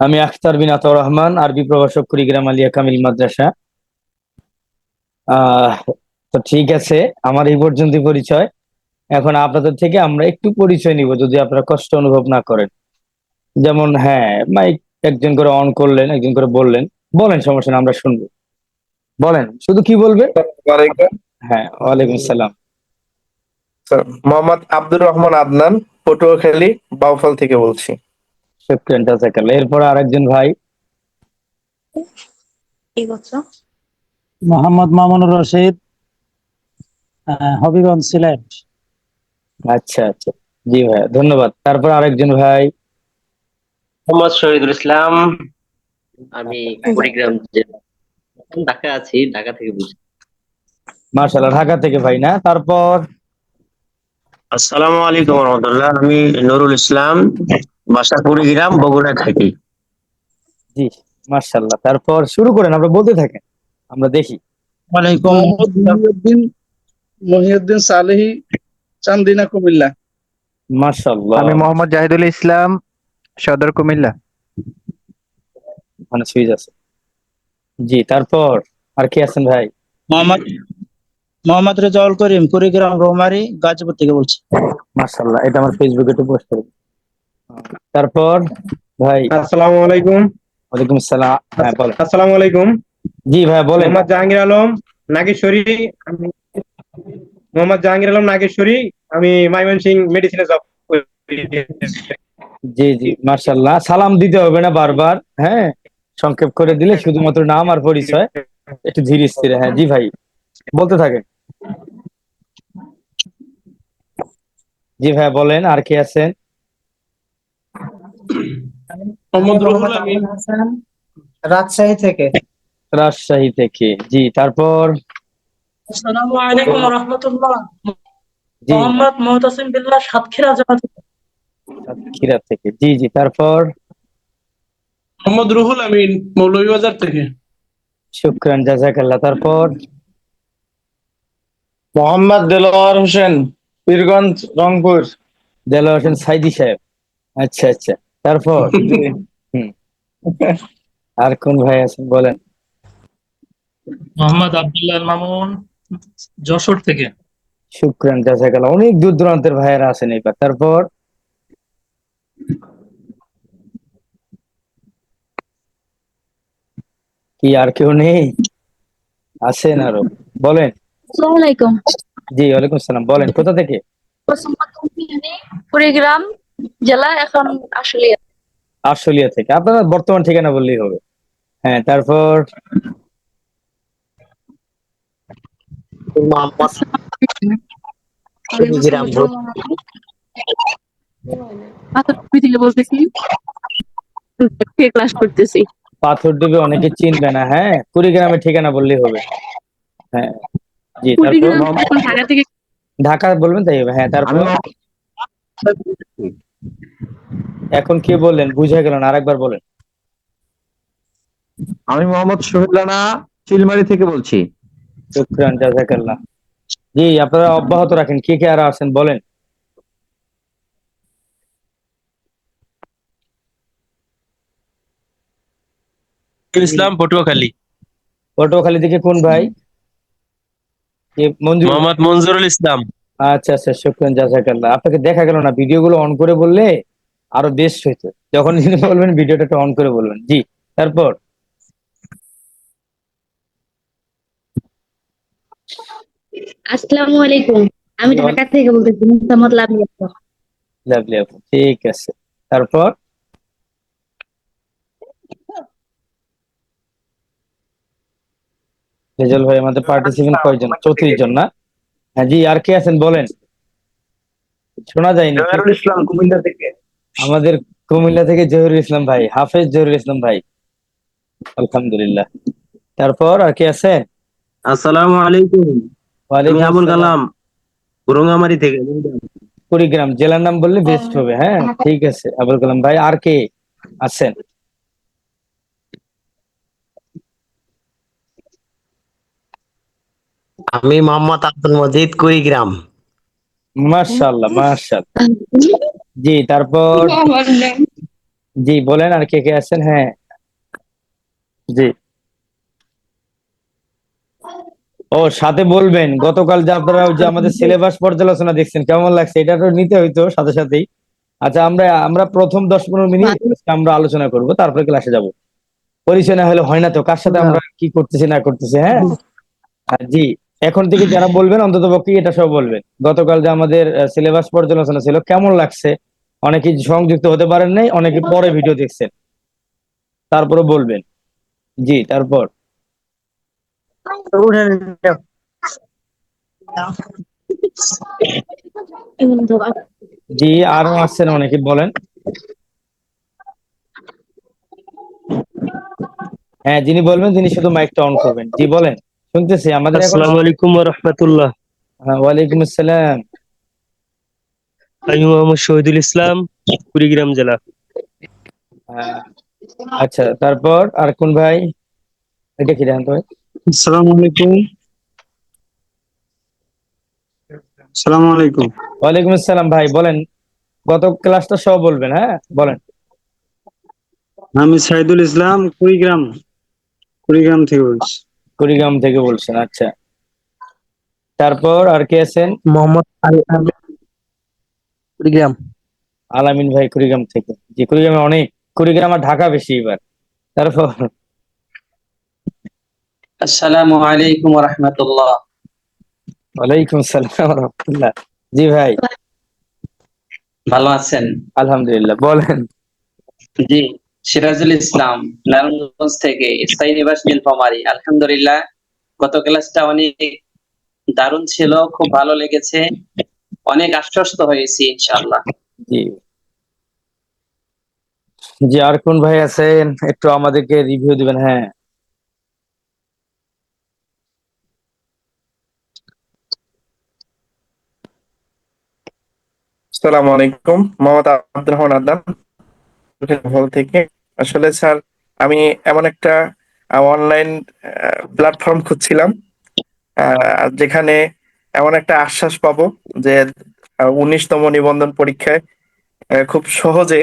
আমি আখতার বিন আতাউর রহমান আরবি প্রভাষক কুড়িগ্রাম আলিয়া কামিল মাদ্রাসা। তো ঠিক আছে আমার এই পর্যন্ত পরিচয়। এখন আপনাদের থেকে আমরা একটু পরিচয় নিব যদি আপনারা কষ্ট অনুভব না করেন। যেমন হ্যাঁ মাইক একজন করে অন করলেন একজন করে বললেন। বলেন সমস্যা নেই আমরা শুনব। বলেন শুধু কি বলবেন হ্যাঁ ওয়ালাইকুম সালাম। মোহাম্মদ আব্দুর রহমান আদনান পটুয়াখালী বাউফল থেকে বলছি। শুক্রেন জাজাকাল্লাহ এরপর আরেকজন ভাই। মোহাম্মদ মামুনুর রশিদ হবিগঞ্জ সিলেট। আচ্ছা আচ্ছা। জি ভাই ধন্যবাদ। তারপর আরেকজন ভাই। মোহাম্মদ শহীদুল ইসলাম। আমি কুড়িগ্রাম ঢাকা আছি ঢাকা থেকে বুঝি মার্শাল্লাহ ঢাকা থেকে ভাই না? তারপর? আসসালামু আলাইকুম রহমতুল্লাহ। আমি নুরুল ইসলাম। বাসা কুড়িগ্রাম বগুড়া থাকি। জি মার্শাল্লাহ তারপর শুরু করেন আমরা বলতে থাকেন আমরা দেখি। ওয়ালাইকুম মোহাম্মদ মহিউদ্দিন মহিউদ্দিন সালেহি চান্দিনা কুমিল্লা। মার্শাল্লাহ আমি মোহাম্মদ জাহিদুল ইসলাম সদর কুমিল্লা। ওখানে সুইচ আছে। জি তারপর আর কি আছেন ভাই? মোহাম্মদ মোহাম্মদ রেজাউল করিম কুড়িগ্রাম রৌমারি গাজীপুর থেকে বলছি। মার্শাল্লাহ এটা আমার ফেসবুকে একটু পোস্ট করে দিন। তারপর ভাই। আসসালামু আলাইকুম ওয়ালাইকুম আসসালাম হ্যাঁ বলেন। আসসালামু আলাইকুম জি ভাই বলেন। মোহাম্মদ জাহাঙ্গীর আলম নাগেশ্বরী। আমি মোহাম্মদ জাহাঙ্গীর আলম নাগেশ্বরী। আমি ময়মনসিং মেডিসিনে জব জি জি মার্শাল্লাহ সালাম দিতে হবে না বারবার হ্যাঁ? সংক্ষেপ করে দিলে শুধুমাত্র নাম আর পরিচয় একটু ধীরে স্থিরে হ্যাঁ জি ভাই। বলতে থাকেন। জি ভাই বলেন আর কি আছেন? রাজশাহী থেকে। রাজশাহী থেকে। জি তারপর? আসসালামু আলাইকুম রহমতুল্লাহ মোহাম্মদ মোহতাসিম বিল্লাহ সাতক্ষীরা জেলা থেকে। সাতক্ষীরা থেকে। জি জি তারপর? মোহাম্মদ রুহুল আমিন মৌলভীবাজার থেকে। শুক্রান জাজাকাল্লাহ তারপর? মোহাম্মদ দেলোয়ার হোসেন পীরগঞ্জ রংপুর। দেলোয়ার হোসেন সাইদি সাহেব। আচ্ছা আচ্ছা। তারপর? আর কোন ভাই আছেন? বলেন। মোহাম্মদ আব্দুল্লাহ মামুন যশোর থেকে। শুক্রান জাজাকাল্লাহ অনেক দূর দূরান্তের ভাইয়েরা আছেন এবার তারপর? কি আর কেউ নেই? আছেন আরও। বলেন। আসসালামু আলাইকুম। জি ওয়ালাইকুম সালাম বলেন কোথা থেকে? কুড়িগ্রাম জেলা এখন আসলে আশুলিয়া থেকে। আপনার বর্তমান ঠিকানা বললেই হবে। হ্যাঁ তারপর? বলতেছি। ক্লাস করতেছি? পাথর ডুবে অনেকে চিনবে না। হ্যাঁ কুড়িগ্রামের ঠিকানা বললেই হবে। হ্যাঁ জি তারপর? ঢাকা থেকে ঢাকা বলবেন তাই হবে। হ্যাঁ তারপর? এখন কি বললেন? বুঝে গেল না আরেকবার বলেন। আমি মোহাম্মদ শহীদ রানা চিলমারি থেকে বলছি। শুক্রান জাজাকাল্লাহ। জি আপনারা অব্যাহত রাখেন কে কে আর আছেন বলেন। ইসলাম পটুয়াখালী। পটুয়াখালী থেকে কোন ভাই? মোহাম্মদ মঞ্জুরুল ইসলাম। আচ্ছা আচ্ছা শুক্রান জাজাকাল্লাহ। আপনাকে দেখা গেল না ভিডিও গুলো অন করে বললে আরও বেস্ট হইতো। যখন যিনি বলবেন ভিডিওটা অন করে বলবেন। জি তারপর? আসসালামু আলাইকুম। আমি ঢাকা থেকে বলতেছি মোহাম্মদ লামিয়া লাভলি আপু ঠিক আছে। তারপর? রেজাল ভাই আমাদের পার্টিসিপেন্ট কয়জন? চৌত্রিশ জন না? হ্যাঁ জি আর কে আছেন বলেন? শোনা যায়নি জহিরুল ইসলাম কুমিল্লা থেকে। আমাদের কুমিল্লা থেকে জহিরুল ইসলাম ভাই হাফেজ জহিরুল ইসলাম ভাই। আলহামদুলিল্লাহ। তারপর আর কে আছেন? আসসালামু আলাইকুম। ওয়ালাইকুম আবুল আসসালাম। কালাম থেকে কুড়িগ্রাম জেলার নাম বললে বেস্ট হবে হ্যাঁ। ঠিক আছে আবুল কালাম ভাই আর কে আছেন? আমি মোহাম্মদ আব্দুল মজিদ কুড়িগ্রাম। মার্শাল্লাহ মার্শাল্লাহ জি তারপর জি বলেন আর কে কে আছেন? হ্যাঁ। জি। ও সাথে বলবেন গতকাল যে আপনারা যে আমাদের সিলেবাস পর্যালোচনা দেখছেন কেমন লাগছে? এটা তো নিতে হইতো সাথে সাথেই। আচ্ছা আমরা আমরা প্রথম দশ পনেরো মিনিট আমরা আলোচনা করব তারপরে ক্লাসে যাব। পরিচয় না হলে হয় না তো কার সাথে আমরা কি করতেছি না করতেছি হ্যাঁ? আর জি এখন থেকে যারা বলবেন অন্তত পক্ষে এটা সব বলবেন। গতকাল যে আমাদের সিলেবাস পর্যালোচনা ছিল কেমন লাগছে? অনেকে সংযুক্ত হতে পারেন নাই অনেকে পরে ভিডিও দেখছেন। তারপরে বলবেন। জি তারপর। জি আরও আসছেন অনেকে বলেন। হ্যাঁ যিনি বলবেন তিনি শুধু মাইকটা অন করবেন। জি বলেন। শুনতেছি আমাদের আসসালামু আলাইকুম ওয়া রাহমাতুল্লাহ। হ্যাঁ, ওয়ালাইকুম আসসালাম। আমি মোহাম্মদ শহীদুল ইসলাম কুড়িগ্রাম জেলা। হ্যাঁ, আচ্ছা তারপর আর কোন ভাই? এটা কি জানতে ভাই। আসসালামু আলাইকুম। আসসালামু আলাইকুম। ওয়ালাইকুম আসসালাম ভাই বলেন গত ক্লাসটা সব বলবেন হ্যাঁ বলেন। আমি সাইদুল ইসলাম কুড়িগ্রাম কুড়িগ্রাম থেকে বলছি। কুড়িগ্রাম থেকে বলছেন আচ্ছা। তারপর আর কে আছেন? মোহাম্মদ কুড়িগ্রাম। আলামিন ভাই কুড়িগ্রাম থেকে। জি কুড়িগ্রামে অনেক কুড়িগ্রাম আর ঢাকা বেশি এবার। তারপর? আসসালামু আলাইকুম ওয়া রাহমাতুল্লাহ ওয়ালাইকুম আসসালাম রহমতুল্লাহ জি ভাই। ভালো আছেন? আলহামদুলিল্লাহ বলেন। জি। সিরাজুল ইসলাম নারায়ণগঞ্জ থেকে স্থায়ী নিবাস নীলফামারী। আলহামদুলিল্লাহ গত ক্লাসটা অনেক দারুণ ছিল খুব ভালো লেগেছে। অনেক আশ্বস্ত হয়েছি ইনশাআল্লাহ। জি। জি আর কোন ভাই আছেন একটু আমাদেরকে রিভিউ দিবেন হ্যাঁ। আসসালামু আলাইকুম মোহাম্মদ আব্দুর রহমান আদনান। হল থেকে। আসলে স্যার, আমি এমন একটা অনলাইন প্ল্যাটফর্ম খুঁজছিলাম যেখানে এমন একটা আশ্বাস পাবো যে উনিশতম নিবন্ধন পরীক্ষায় খুব সহজে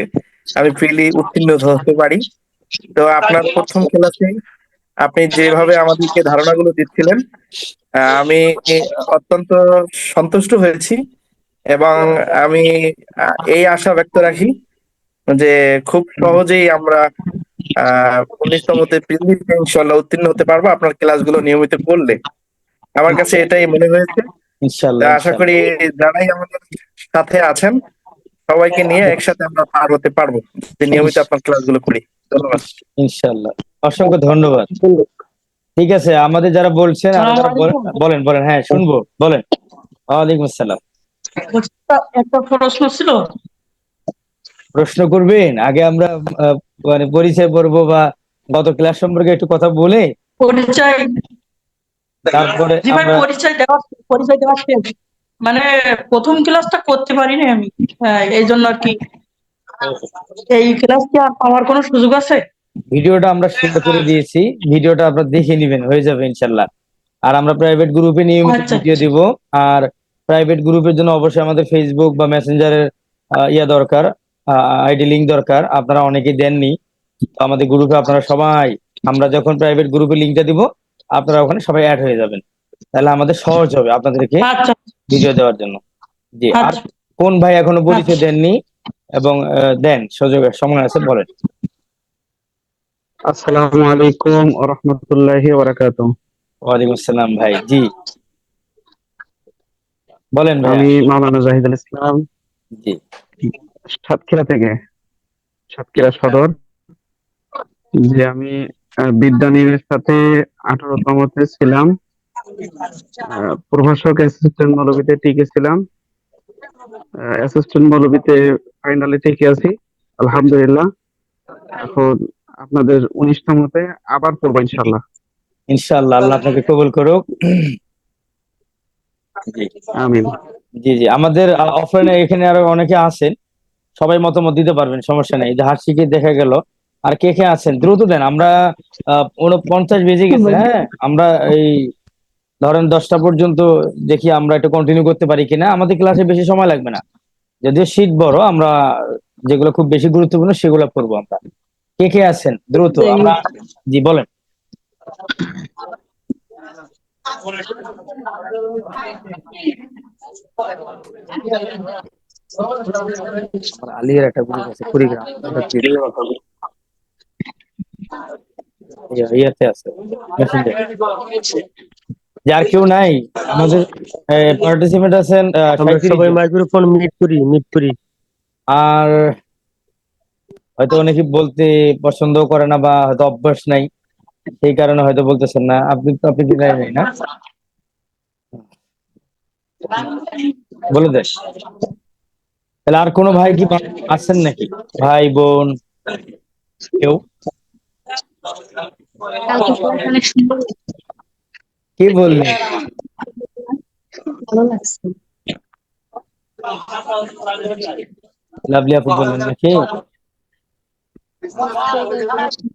আমি ফ্রিলি উত্তীর্ণ হতে পারি। তো আপনার প্রথম ক্লাসে আপনি যেভাবে আমাদেরকে ধারণাগুলো দিচ্ছিলেন আমি অত্যন্ত সন্তুষ্ট হয়েছি এবং আমি এই আশা ব্যক্ত রাখি যে খুব সহজেই আমরা আহ উনিশতমতে প্রিলিতে ইনশাল্লাহ উত্তীর্ণ হতে পারব আপনার ক্লাসগুলো নিয়মিত করলে। আমার কাছে এটাই মনে হয়েছে। ইনশাল্লাহ আশা করি যারাই আমাদের সাথে আছেন সবাইকে নিয়ে একসাথে আমরা পার হতে পারব। যে নিয়মিত আপনার ক্লাসগুলো করি। ধন্যবাদ। ইনশাল্লাহ অসংখ্য ধন্যবাদ। ঠিক আছে আমাদের যারা বলছেন বলেন বলেন বলেন হ্যাঁ শুনব বলেন। ওয়ালাইকুম আসসালাম। একটা- একটা প্রশ্ন ছিল? প্রশ্ন করবেন? আগে আমরা মানে পরিচয় পড়ব বা গত ক্লাস সম্পর্কে একটু কথা বলে পরিচয় তারপরে আমরা পরিচয় দেওয়া পরিচয় দেওয়া শেষ। মানে প্রথম ক্লাসটা করতে পারিনি আমি এই জন্য আর কি। এই ক্লাস কি আর পাওয়ার কোনো সুযোগ আছে? ভিডিওটা আমরা শেয়ার করে দিয়েছি। ভিডিওটা আপনারা দেখে নেবেন হয়ে যাবে ইনশাল্লাহ। আর আমরা প্রাইভেট গ্রুপে নিয়মিত আচ্ছা। ভিডিও দিব। আর প্রাইভেট গ্রুপের জন্য অবশ্যই আমাদের ফেসবুক বা মেসেঞ্জারের ইয়া দরকার। আইডি লিঙ্ক দরকার আপনারা অনেকেই দেননি। তো আমাদের গ্রুপে আপনারা সবাই আমরা যখন প্রাইভেট গ্রুপে লিংকটা দিব আপনারা ওখানে সবাই অ্যাড হয়ে যাবেন। তাহলে আমাদের সহজ হবে আপনাদেরকে আচ্ছা। ভিডিও দেওয়ার জন্য। জি আর আচ্ছা। কোন ভাই এখনও পরিচয় দেননি? এবং আহ, দেন সুযোগ সময় আছে বলেন। আসসালামু আলাইকুম ওয়া রাহমাতুল্লাহি ওয়া বারাকাতুহু ওয়ালাইকুম আসসালাম ভাই জি। বলেন ভাই আমি মাওলানা জাহিদুল ইসলাম। জি। সাতক্ষীরা থেকে। সাতক্ষীরা সদর যে আমি বিদ্যানীর সাথে আঠারোতমতে ছিলাম। প্রভাষক অ্যাসিস্ট্যান্ট মৌলবীতে টিকে ছিলাম। অ্যাসিস্ট্যান্ট মৌলবীতে ফাইনালে টিকে আছি আলহামদুলিল্লাহ। এখন আপনাদের উনিশতমতে আবার পড়ব ইনশাল্লাহ ইনশাআল্লাহ আল্লাহ আপনাকে কবুল করুক। আমিন। জি জি আমাদের অফলাইনে এখানে আরও অনেকে আছেন। সবাই মতামত দিতে পারবেন সমস্যা নেই। যে হাসিকে দেখা গেল? আর কে কে আছেন? দ্রুত দেন আমরা আহ, উনপঞ্চাশ বেজে গেছে হ্যাঁ? আমরা এই ধরেন দশটা পর্যন্ত দেখি আমরা একটু কন্টিনিউ করতে পারি কিনা। আমাদের ক্লাসে বেশি সময় লাগবে না। যদিও শীত বড় আমরা যেগুলো খুব বেশি গুরুত্বপূর্ণ সেগুলো পড়ব আমরা। কে কে আছেন? দ্রুত আমরা জি বলেন। আলিয়ার একটা গ্রুপ আছে কুড়িগ্রাম ইয়াতে আছে মেসেঞ্জার যার কেউ নাই আমাদের পার্টিসিপেন্ট আছেন আহ, আমরা 37 সবাই মাইক্রোফোন মিট করি মিট করি। আর হয়তো অনেকে বলতে পছন্দ করে না বা হয়তো অভ্যাস নাই সেই কারণে হয়তো বলতেছেন না। আপনি তো আপনি কি নাই না? বলে দেন। তাহলে আর কোনো ভাই কি আছেন নাকি? ভাই বোন কেউ? কি বললেন? লাভলি আপু বললেন নাকি?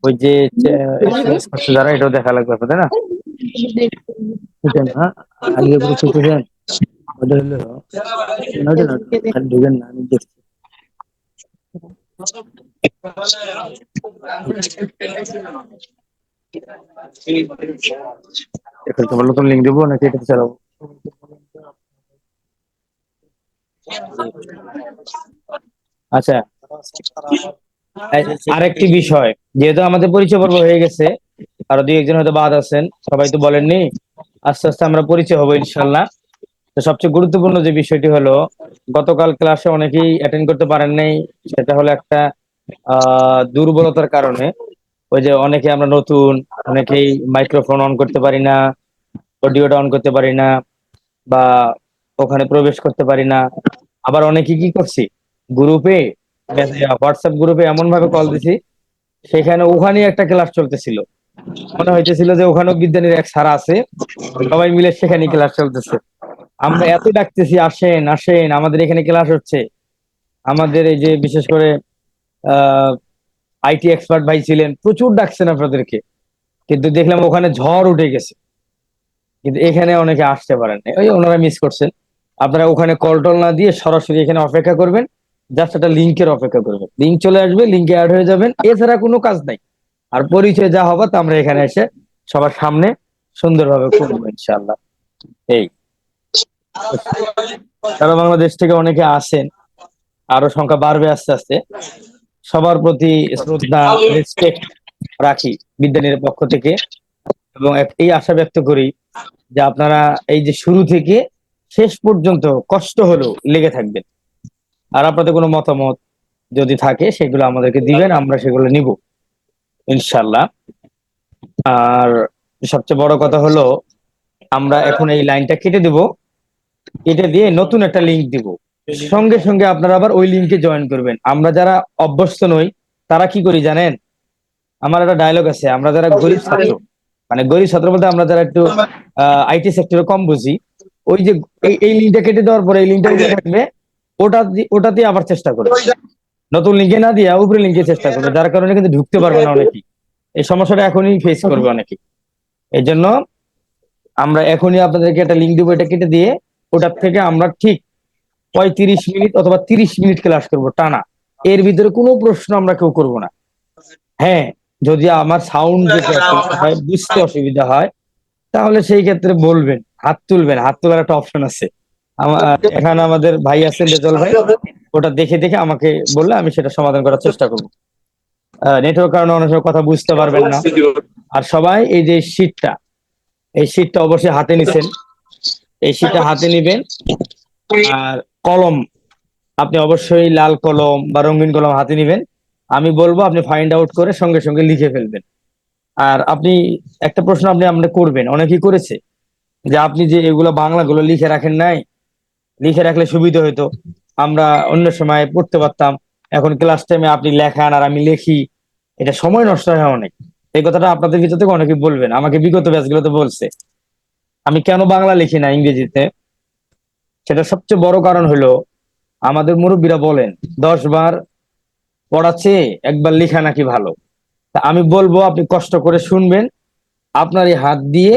ওই যে যারা এটাও দেখা লাগবে আপনাদের না? বুঝছেন না আগে পুরো ওটা হলো ওটা না খালি ঢুকেন না আমি দেখছি। এখন তোমার নতুন লিঙ্ক দেবো নাকি এটা চালাবো? আচ্ছা আরেকটি বিষয় যেহেতু আমাদের পরিচয় পর্ব হয়ে গেছে আরও দুই একজন হয়তো বাদ আছেন সবাই তো বলেননি আস্তে আস্তে আমরা পরিচয় হব ইনশাল্লাহ। সবচেয়ে গুরুত্বপূর্ণ যে বিষয়টি হলো, গতকাল ক্লাসে অনেকেই অ্যাটেন্ড করতে পারেন নাই। সেটা হলো একটা দুর্বলতার কারণে। ওই যে অনেকে আমরা নতুন, অনেকেই মাইক্রোফোন অন করতে পারি না অডিওটা অন করতে পারি না, বা ওখানে প্রবেশ করতে পারি না। আবার অনেকে কি করছি গ্রুপে হোয়াটসঅ্যাপ গ্রুপে এমন ভাবে কল দিছি, সেখানে ওখানে একটা ক্লাস চলতেছিল। মনে হইতেছিল যে ওখানেও বিজ্ঞানীর এক স্যার আছে, সবাই মিলে সেখানে ক্লাস চলতেছে। আমরা এত ডাকতেছি আসেন আসেন আমাদের এখানে ক্লাস হচ্ছে। আমাদের এই যে বিশেষ করে আহ আইটি এক্সপার্ট ভাই ছিলেন প্রচুর ডাকছেন আপনাদেরকে। কিন্তু দেখলাম ওখানে ঝড় উঠে গেছে। কিন্তু এখানে অনেকে আসতে পারেন। ওই ওনারা মিস করছেন। আপনারা ওখানে কল টল না দিয়ে সরাসরি এখানে অপেক্ষা করবেন। জাস্ট একটা লিঙ্কের অপেক্ষা করবেন। লিঙ্ক চলে আসবে লিঙ্কে অ্যাড হয়ে যাবেন। এছাড়া কোনো কাজ নাই। আর পরিচয় যা হবে তা আমরা এখানে এসে সবার সামনে সুন্দরভাবে করব ইনশাল্লাহ এই। সারা বাংলাদেশ থেকে অনেকে আসেন, আরও সংখ্যা বাড়বে আস্তে আস্তে। সবার প্রতি শ্রদ্ধা রেসপেক্ট রাখি বিদ্যানীর পক্ষ থেকে এবং এই আশা ব্যক্ত করি যে আপনারা এই যে শুরু থেকে শেষ পর্যন্ত কষ্ট হলেও লেগে থাকবেন। আর আপনাদের কোনো মতামত যদি থাকে, সেগুলো আমাদেরকে দিবেন, আমরা সেগুলো নিব ইনশাল্লাহ আর সবচেয়ে বড় কথা হলো, আমরা এখন এই লাইনটা কেটে দেব। কেটে দিয়ে নতুন একটা লিংক দিব। সঙ্গে সঙ্গে আপনারা আবার ওই লিংকে জয়েন করবেন। আমরা যারা অভ্যস্ত নই তারা কি করি জানেন? আমার একটা ডায়লগ আছে। আমরা যারা গরিব ছাত্র মানে গরিব ছাত্র বলতে আমরা যারা একটু আইটি সেক্টরে কম বুঝি ওই যে এই লিঙ্কটা কেটে দেওয়ার পরে এই লিঙ্কটা উঠে থাকবে ওটা ওটাতে আবার চেষ্টা করবে নতুন লিঙ্কে না দিয়ে উপরে লিঙ্কে চেষ্টা করবে যার কারণে কিন্তু ঢুকতে পারবে না অনেকেই। এই সমস্যাটা এখনই ফেস করবে অনেকেই। এই জন্য আমরা এখনই আপনাদেরকে একটা লিঙ্ক দিব এটা কেটে দিয়ে ওটার থেকে আমরা ঠিক পঁয়ত্রিশ মিনিট অথবা তিরিশ মিনিট ক্লাস করব টানা। এর ভিতরে কোনো প্রশ্ন আমরা কেউ করব না। হ্যাঁ যদি আমার সাউন্ড যেটা হয় বুঝতে অসুবিধা হয় তাহলে সেই ক্ষেত্রে বলবেন হাত তুলবেন। হাত তোলার একটা অপশন আছে। এখানে আমাদের ভাই আছেন রেজল ভাই ওটা দেখে দেখে আমাকে বললে আমি সেটা সমাধান করার চেষ্টা করব। নেটওয়ার্ক কারণে অনেক সময় কথা বুঝতে পারবেন না। আর সবাই এই যে শীটটা এই শীটটা অবশ্যই হাতে নিছেন। এই শীটটা হাতে নিবেন। আর কলম, আপনি অবশ্যই লাল কলম বা রঙিন কলম হাতে নিবেন। আমি বলব আপনি ফাইন্ড আউট করে সঙ্গে সঙ্গে লিখে ফেলবেন। আর আপনি, একটা প্রশ্ন আপনি আপনি করবেন, অনেকেই করেছে। যে আপনি যে এগুলো বাংলাগুলো লিখে রাখেন নাই, লিখে রাখলে সুবিধা হতো আমরা অন্য সময় পড়তে পারতাম। এখন ক্লাস টাইমে আপনি লেখান আর আমি লিখি। এটা সময় নষ্ট হয় অনেক। এই কথাটা আপনাদের ভিতর থেকে অনেকে বলবেন। আমাকে বিগত ব্যাচগুলোতে বলছে। আমি কেন বাংলা লিখি না ইংরেজিতে? সেটা সবচেয়ে বড় কারণ হলো, আমাদের মুরব্বীরা বলেন, দশ বার পড়াচ্ছে, একবার লেখা নাকি ভালো। তা আমি বলব, আপনি কষ্ট করে শুনবেন আপনার এই হাত দিয়ে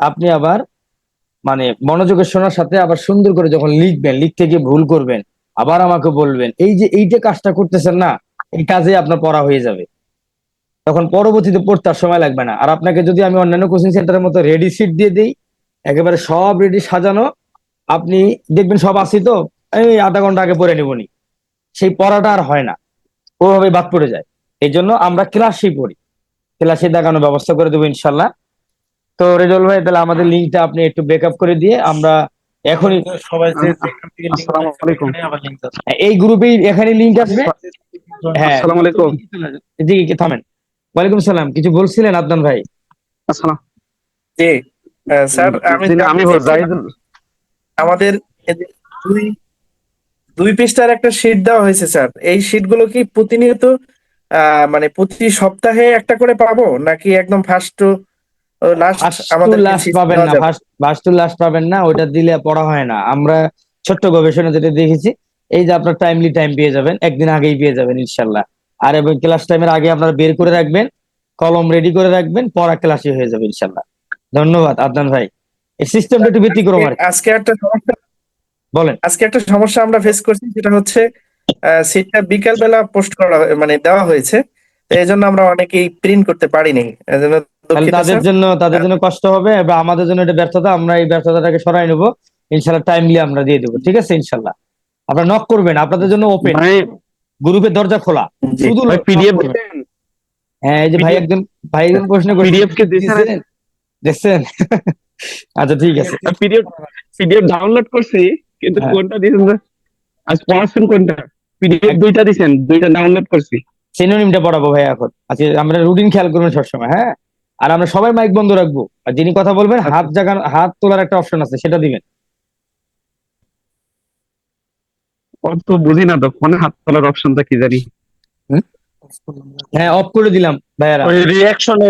আপনি আবার মানে মনোযোগের শোনার সাথে আবার সুন্দর করে যখন লিখবেন, লিখতে গিয়ে ভুল করবেন, আবার আমাকে বলবেন, এই যে এই যে কাজটা করতেছেন না, এই কাজে আপনার পড়া হয়ে যাবে। তখন পরবর্তীতে পড়তে আর সময় লাগবে না। আর আপনাকে যদি আমি অন্যান্য কোচিং সেন্টারের মতো রেডি সিট দিয়ে দিই একেবারে সব রেডি সাজানো। আপনি দেখবেন সব আসি তো এই আধা ঘণ্টা আগে পড়ে নিবনি সেই পড়াটা আর হয় না ওভাবে বাদ পড়ে যায়। এই জন্য আমরা ক্লাসেই পড়ি। ক্লাসে দেখানোর ব্যবস্থা করে দেবো ইনশাল্লাহ। তো রেজল ভাই তাহলে আমাদের লিঙ্কটা আপনি একটু ব্রেকআপ করে দিয়ে আমরা এখনই সবাই এই গ্রুপেই এখানে লিঙ্ক আসবে। হ্যাঁ। আসসালামু আলাইকুম। জি থামেন। ওয়ালাইকুম সালাম। কিছু বলছিলেন আদনান ভাই? আসসালাম। জি। স্যার আমি আমি আমাদের দুই দুই পৃষ্ঠার একটা শীট দেওয়া হয়েছে স্যার। এই শীটগুলো কি প্রতিনিয়ত মানে প্রতি সপ্তাহে একটা করে পাবো? নাকি একদম ফার্স্ট টু লাস্ট আমাদের লাস্ট পাবেন না। ফার্স্ট ফার্স্ট টু লাস্ট পাবেন না ওইটা দিলে পড়া হয় না। আমরা ছোট্ট গবেষণা যেটা দেখেছি এই যে আপনার টাইমলি টাইম পেয়ে যাবেন একদিন আগেই পেয়ে যাবেন ইনশাল্লাহ। আর এবং ক্লাস টাইমের আগে আপনারা বের করে রাখবেন কলম রেডি করে রাখবেন পড়া ক্লাসে হয়ে যাবে ইনশাল্লাহ। ধন্যবাদ আদনান ভাই। এই সিস্টেমটা একটু ভিত্তি করো আর আজকে একটা সমস্যা বলেন। আজকে একটা সমস্যা আমরা ফেস করছি সেটা হচ্ছে সিটটা বিকাল বেলা পোস্ট করা মানে দেওয়া হয়েছে। এই জন্য আমরা অনেকেই প্রিন্ট করতে পারিনি। তাদের জন্য তাদের জন্য কষ্ট হবে বা আমাদের জন্য এটা ব্যর্থতা আমরা এই ব্যর্থতাটাকে সরাই নেব। ইনশাল্লাহ টাইমলি আমরা দিয়ে দেবো ঠিক আছে ইনশাল্লাহ। আপনারা নক করবেন আপনাদের জন্য ওপেন ভাই গ্রুপের দরজা খোলা। শুধু পিডিএফ হ্যাঁ এই যে ভাই একজন ভাই একজন প্রশ্ন পিডিএফ কে দিয়েছেন? দেখছেন? আচ্ছা ঠিক আছে। পিডিএফ পিডিএফ ডাউনলোড করছি কিন্তু হ্যাঁ। কোনটা দিয়েছেন আজ পড়াচ্ছেন কোনটা? পিডিএফ দুইটা দিয়েছেন দুইটা ডাউনলোড করছি। সিনোনিমটা পড়াবো ভাই এখন। আচ্ছা আমরা রুটিন খেয়াল করবেন সবসময় হ্যাঁ? আর আমরা সবাই মাইক বন্ধ রাখব। আর যিনি কথা বলবেন হাত জাগান হাত তোলার একটা অপশন আছে সেটা দিবেন। অত বুঝি না তো ফোনে হাত তোলার অপশনটা কি জানি। হ্যাঁ অফ করে দিলাম ভাইয়ারা। রিয়াকশনে